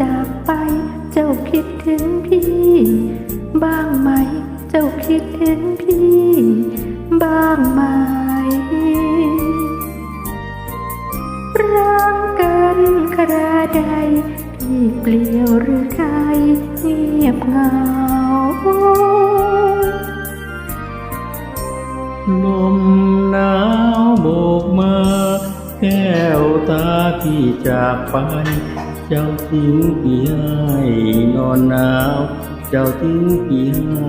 จากไป เจ้าคิดถึงพี่ บ้างไหม เจ้าคิดถึงพี่ บ้างไหมรักกันคราใดพี่เปลี่ยวหรือใครเงียบเหงาลมหนาวโบกมา แก้วตาที่จากไป เจ้าทิ้งพี่ให้นอนหนาว เจ้าทิ้งพี่ให้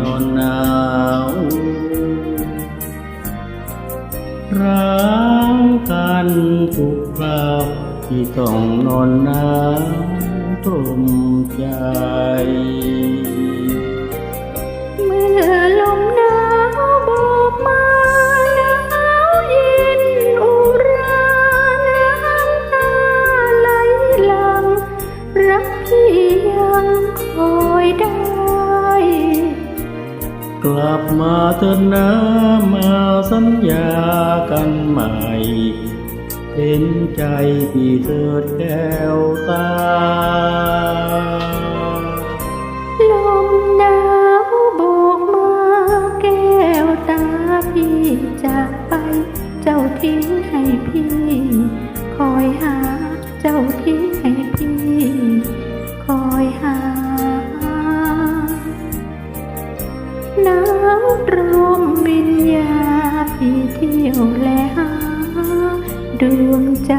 นอนหนาวรักกันทุกคราวที่ต้องนอนหนาวตรมใจเมื่อ กลับมาเถิดนะมาสัญญากันใหม่ เห็นใจพี่เถิดแก้วตา ลมหนาวโบกมาแก้วตาพี่จากไป เจ้าทิ้งให้พี่ คอยหาเจ้าทิ้งให้พี่ ดวงใจ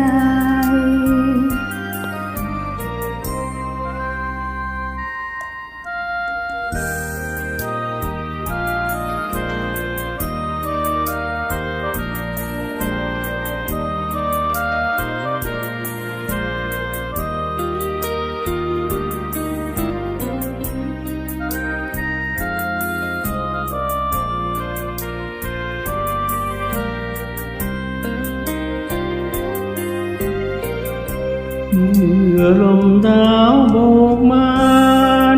มื่อลมหนาวโบกมา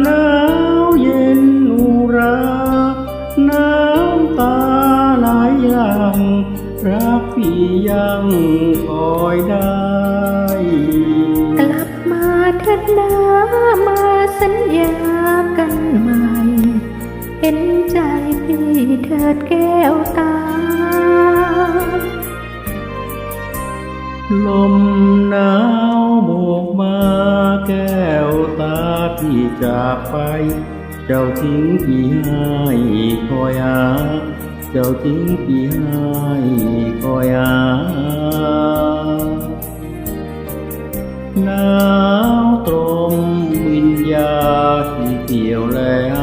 หนาวเย็นอุราน้ำตาไหลหลังรักพี่ยังคอยได้ กลับมาเถิดนะมาสัญญากันใหม่ เห็นใจพี่เถิดแก้วตา ลมหนาวโบกมาแก้วตาพี่จากไป เจ้าทิ้งพี่ให้คอยหาเจ้าทิ้งพี่ให้คอยหาหนาวตรมวิญญาที่เกี่ยวแลหา